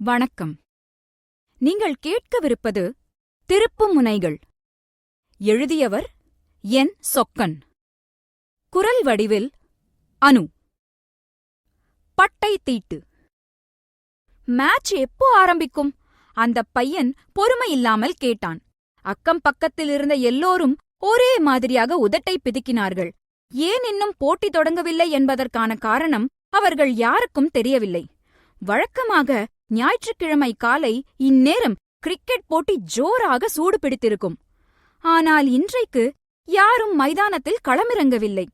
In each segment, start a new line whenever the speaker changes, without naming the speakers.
வணக்கம். நீங்கள் கேட்கவிருப்பது திருப்பு முனைகள். எழுதியவர் என். சொக்கன். குரல் வடிவில் அனு. பட்டை தீட்டு. மேட்ச் எப்போ ஆரம்பிக்கும்? அந்தப் பையன் பொறுமையில்லாமல் கேட்டான். அக்கம் பக்கத்தில் இருந்த எல்லோரும் ஒரே மாதிரியாக உதட்டை பிதுக்கினார்கள். ஏன் இன்னும் போட்டி தொடங்கவில்லை என்பதற்கான காரணம் அவர்கள் யாருக்கும் தெரியவில்லை. வழக்கமாக ஞாயிற்றுக்கிழமை காலை இந்நேரம் கிரிக்கெட் போட்டி ஜோராக சூடு பிடித்திருக்கும் ஆனால் இன்றைக்கு யாரும் மைதானத்தில் களமிறங்கவில்லை.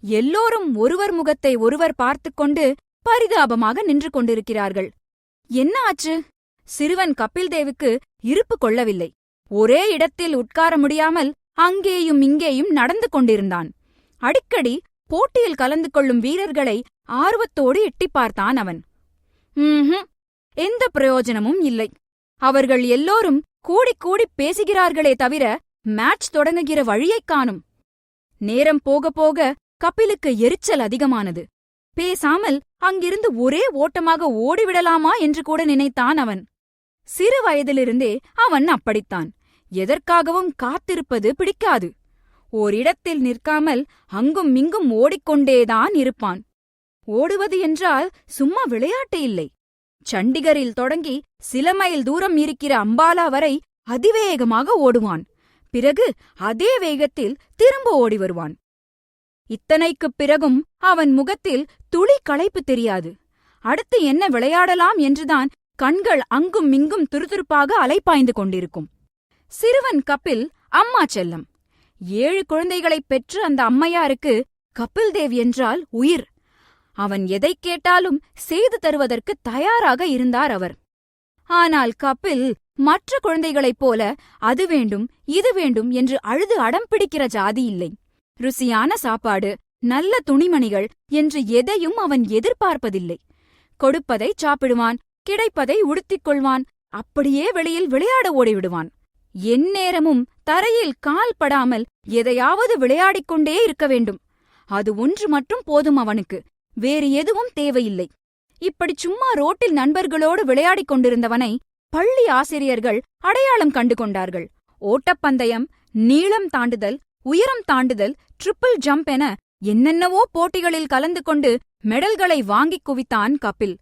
எல்லோரும் ஒருவர் முகத்தை ஒருவர் பார்த்துக் கொண்டு பரிதாபமாக நின்று கொண்டிருக்கிறார்கள். என்ன ஆச்சு? சிறுவன் கபில்தேவுக்கு இருப்பு கொள்ளவில்லை. ஒரே இடத்தில் உட்கார முடியாமல் அங்கேயும் இங்கேயும் நடந்து கொண்டிருந்தான். அடிக்கடி போட்டியில் கலந்து கொள்ளும் வீரர்களை ஆர்வத்தோடு எட்டிப் பார்த்தான் அவன். ம்ஹும் எந்த பிரயோஜனமும் இல்லை. அவர்கள் எல்லோரும் கூடிக் கூடிப் பேசுகிறார்களே தவிர மேட்ச் தொடங்குகிற வழியைக் காணும். நேரம் போக போக கபிலுக்கு எரிச்சல் அதிகமானது. பேசாமல் அங்கிருந்து ஒரே ஓட்டமாக ஓடிவிடலாமா என்று கூட நினைத்தான் அவன். சிறு வயதிலிருந்தே அவன் அப்படித்தான். எதற்காகவும் காத்திருப்பது பிடிக்காது. ஓரிடத்தில் நிற்காமல் அங்கும் இங்கும் ஓடிக்கொண்டேதான் இருப்பான். ஓடுவது என்றால் சும்மா விளையாட்டு இல்லை. சண்டிகரில் தொடங்கி சில மைல் தூரம் இருக்கிற அம்பாலா வரை அதிவேகமாக ஓடுவான். பிறகு அதே வேகத்தில் திரும்ப ஓடி வருவான். இத்தனைக்குப் பிறகும் அவன் முகத்தில் துளி களைப்பு தெரியாது. அடுத்து என்ன விளையாடலாம் என்றுதான் கண்கள் அங்கும் இங்கும் துருதுருப்பாக அலைப்பாய்ந்து கொண்டிருக்கும். சிறுவன் கபில் அம்மா செல்லம். ஏழு குழந்தைகளைப் பெற்று அந்த அம்மையாருக்கு கபில் தேவ் என்றால் உயிர். அவன் எதைக் கேட்டாலும் செய்து தருவதற்கு தயாராக இருந்தார் அவர். ஆனால் கபில் மற்ற குழந்தைகளைப் போல அது வேண்டும் இது வேண்டும் என்று அழுது அடம் பிடிக்கிற ஜாதி இல்லை. ருசியான சாப்பாடு நல்ல துணிமணிகள் என்று எதையும் அவன் எதிர்பார்ப்பதில்லை. கொடுப்பதை சாப்பிடுவான் கிடைப்பதை உடுத்திக் கொள்வான் அப்படியே வெளியில் விளையாட ஓடிவிடுவான். எந்நேரமும் தரையில் கால் படாமல் எதையாவது விளையாடிக் கொண்டே இருக்க வேண்டும். அது ஒன்று மட்டும் போதும் அவனுக்கு. வேறு எதுவும் தேவையில்லை. இப்படி சும்மா ரோட்டில் நண்பர்களோடு விளையாடிக் கொண்டிருந்தவனை பள்ளி ஆசிரியர்கள் அடையாளம் கண்டு கொண்டார்கள். ஓட்டப்பந்தயம் நீளம் தாண்டுதல் உயரம் தாண்டுதல் ட்ரிபிள் ஜம்ப் என என்னென்னவோ போட்டிகளில் கலந்து கொண்டு மெடல்களை வாங்கிக் குவித்தான் கபில்.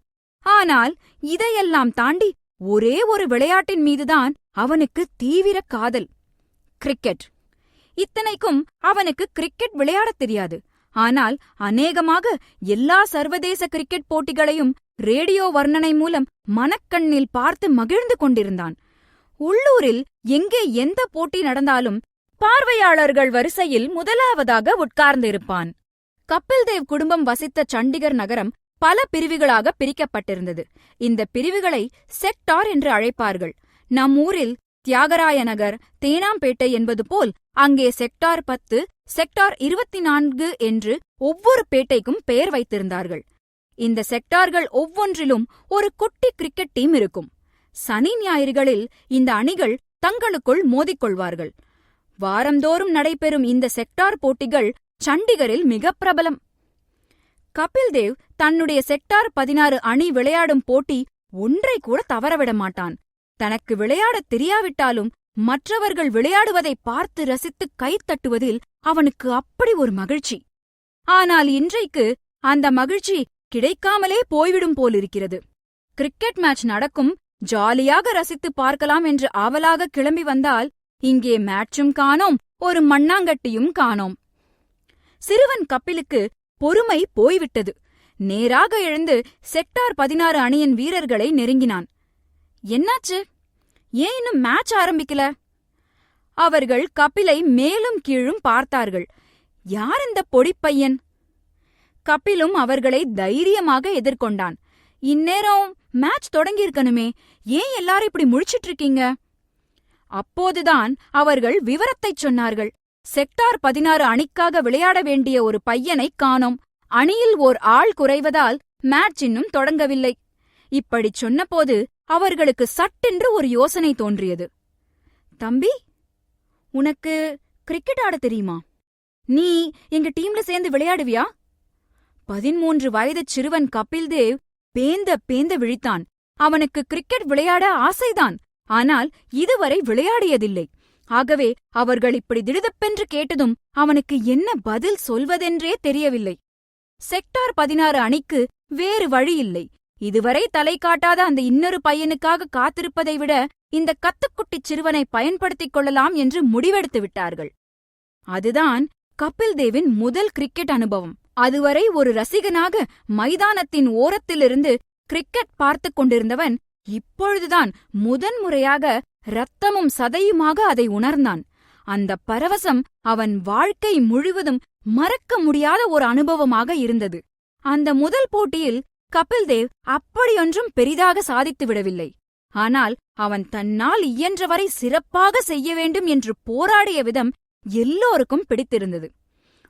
ஆனால் இதையெல்லாம் தாண்டி ஒரே ஒரு விளையாட்டின் மீதுதான் அவனுக்கு தீவிர காதல். கிரிக்கெட். இத்தனைக்கும் அவனுக்கு கிரிக்கெட் விளையாடத் தெரியாது. ஆனால் அநேகமாக எல்லா சர்வதேச கிரிக்கெட் போட்டிகளையும் ரேடியோ வர்ணனை மூலம் மனக்கண்ணில் பார்த்து மகிழ்ந்து கொண்டிருந்தான். உள்ளூரில் எங்கே எந்த போட்டி நடந்தாலும் பார்வையாளர்கள் வரிசையில் முதலாவதாக உட்கார்ந்திருப்பான். கபில்தேவ் குடும்பம் வசித்த சண்டிகர் நகரம் பல பிரிவுகளாக பிரிக்கப்பட்டிருந்தது. இந்த பிரிவுகளை செக்டார் என்று அழைப்பார்கள். நம் ஊரில் தியாகராய நகர் தேனாம்பேட்டை என்பது போல் அங்கே செக்டார் பத்து செக்டார் இருபத்தி நான்கு என்று ஒவ்வொரு பேட்டைக்கும் பெயர் வைத்திருந்தார்கள். இந்த செக்டார்கள் ஒவ்வொன்றிலும் ஒரு குட்டி கிரிக்கெட் டீம் இருக்கும். சனி ஞாயிறுகளில் இந்த அணிகள் தங்களுக்குள் மோதிக்கொள்வார்கள். வாரந்தோறும் நடைபெறும் இந்த செக்டார் போட்டிகள் சண்டிகரில் மிகப் பிரபலம். கபில்தேவ் தன்னுடைய செக்டார் பதினாறு அணி விளையாடும் போட்டி ஒன்றை கூட தவறவிட மாட்டான். தனக்கு விளையாடத் தெரியாவிட்டாலும் மற்றவர்கள் விளையாடுவதை பார்த்து ரசித்துக் கைத்தட்டுவதில் அவனுக்கு அப்படி ஒரு மகிழ்ச்சி. ஆனால் இன்றைக்கு அந்த மகிழ்ச்சி கிடைக்காமலே போய்விடும் போலிருக்கிறது. கிரிக்கெட் மேட்ச் நடக்கும் ஜாலியாக ரசித்துப் பார்க்கலாம் என்று ஆவலாக கிளம்பி வந்தால் இங்கே மேட்சும் காணோம் ஒரு மண்ணாங்கட்டியும் காணோம். சிறுவன் கப்பிலுக்கு பொறுமை போய்விட்டது. நேராக எழுந்து செக்டார் பதினாறு அணியின் வீரர்களை நெருங்கினான். என்னாச்சு? ஏன் இன்னும் மேட்ச் ஆரம்பிக்கல? அவர்கள் கபிலை மேலும் கீழும் பார்த்தார்கள். யார் இந்த பொடிப்பையன்? கபிலும் அவர்களை தைரியமாக எதிர்கொண்டான். இந்நேரம் மேட்ச் தொடங்கியிருக்கணுமே. ஏன் எல்லாரும் இப்படி முழிச்சிட்டு இருக்கீங்க அப்போதுதான் அவர்கள் விவரத்தைச் சொன்னார்கள். செக்டார் பதினாறு அணிக்காக விளையாட வேண்டிய ஒரு பையனைக் காணோம். அணியில் ஓர் ஆள் குறைவதால் மேட்ச் இன்னும் தொடங்கவில்லை. இப்படிச் சொன்னபோது அவர்களுக்கு சட்டென்று ஒரு யோசனை தோன்றியது. தம்பி உனக்கு கிரிக்கெட் ஆட தெரியுமா? நீ எங்க டீம்ல சேர்ந்து விளையாடுவியா? பதிமூன்று வயதுச் சிறுவன் கபில்தேவ் பேந்த பேந்த விழித்தான். அவனுக்கு கிரிக்கெட் விளையாட ஆசைதான். ஆனால் இதுவரை விளையாடியதில்லை. ஆகவே அவர்கள் இப்படி திடுதப்பென்று கேட்டதும் அவனுக்கு என்ன பதில் சொல்வதென்றே தெரியவில்லை. செக்டார் பதினாறு அணிக்கு வேறு வழியில்லை. இதுவரை தலை காட்டாத அந்த இன்னொரு பையனுக்காக காத்திருப்பதை விட இந்த கத்துக்குட்டிச் சிறுவனை பயன்படுத்திக் கொள்ளலாம் என்று முடிவெடுத்து விட்டார்கள். அதுதான் கபில் தேவின் முதல் கிரிக்கெட் அனுபவம். அதுவரை ஒரு ரசிகனாக மைதானத்தின் ஓரத்திலிருந்து கிரிக்கெட் பார்த்துக் கொண்டிருந்தவன் இப்பொழுதுதான் முதன்முறையாக ரத்தமும் சதையுமாக அதை உணர்ந்தான். அந்த பரவசம் அவன் வாழ்க்கை முழுவதும் மறக்க முடியாத ஒரு அனுபவமாக இருந்தது. அந்த முதல் போட்டியில் கபில் தேவ் அப்படியொன்றும் பெரிதாக சாதித்து விடவில்லை. ஆனால் அவன் தன்னால் இயன்றவரை சிறப்பாக செய்ய வேண்டும் என்று போராடிய விதம் எல்லோருக்கும் பிடித்திருந்தது.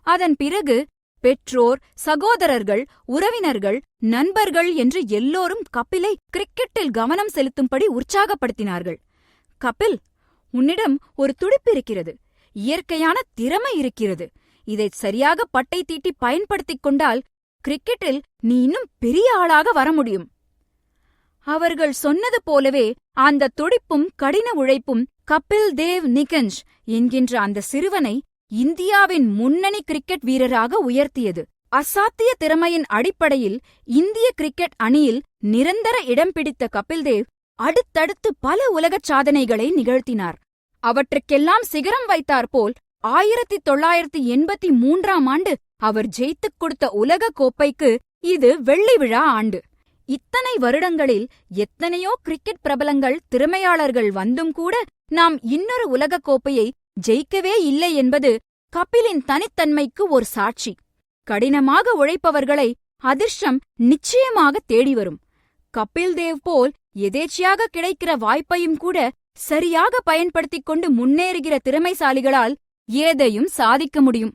அதன் பிறகு பெற்றோர் சகோதரர்கள் உறவினர்கள் நண்பர்கள் என்று எல்லோரும் கபிலை கிரிக்கெட்டில் கவனம் செலுத்தும்படி உற்சாகப்படுத்தினார்கள். கபில் உன்னிடம் ஒரு துடிப்பு இருக்கிறது இயற்கையான திறமை இருக்கிறது. இதைச் சரியாக பட்டை தீட்டி பயன்படுத்திக் கொண்டால் கிரிக்கெட்டில் நீ இன்னும் பெரிய ஆளாக வர முடியும். அவர்கள் சொன்னது போலவே அந்த துடிப்பும் கடின உழைப்பும் கபில் தேவ் நிகஞ்ச் என்கின்ற அந்த சிறுவனை இந்தியாவின் முன்னணி கிரிக்கெட் வீரராக உயர்த்தியது. அசாத்திய திறமையின் அடிப்படையில் இந்திய கிரிக்கெட் அணியில் நிரந்தர இடம் பிடித்த கபில்தேவ் அடுத்தடுத்து பல உலகச் சாதனைகளை நிகழ்த்தினார். அவற்றுக்கெல்லாம் சிகரம் வைத்தாற்போல் ஆயிரத்தி தொள்ளாயிரத்தி எண்பத்தி மூன்றாம் ஆண்டு அவர் ஜெயித்துக் கொடுத்த உலக கோப்பைக்கு இது வெள்ளி விழா ஆண்டு. இத்தனை வருடங்களில் எத்தனையோ கிரிக்கெட் பிரபலங்கள் திறமையாளர்கள் வந்தும் கூட நாம் இன்னொரு உலகக் கோப்பையை ஜெயிக்கவே இல்லை என்பது கபிலின் தனித்தன்மைக்கு ஒரு சாட்சி. கடினமாக உழைப்பவர்களை அதிர்ஷ்டம் நிச்சயமாக தேடி வரும். கபில் தேவ் போல் எதேச்சியாக கிடைக்கிற வாய்ப்பையும் கூட சரியாக பயன்படுத்திக் கொண்டு முன்னேறுகிற திறமைசாலிகளால் ஏதையும் சாதிக்க முடியும்.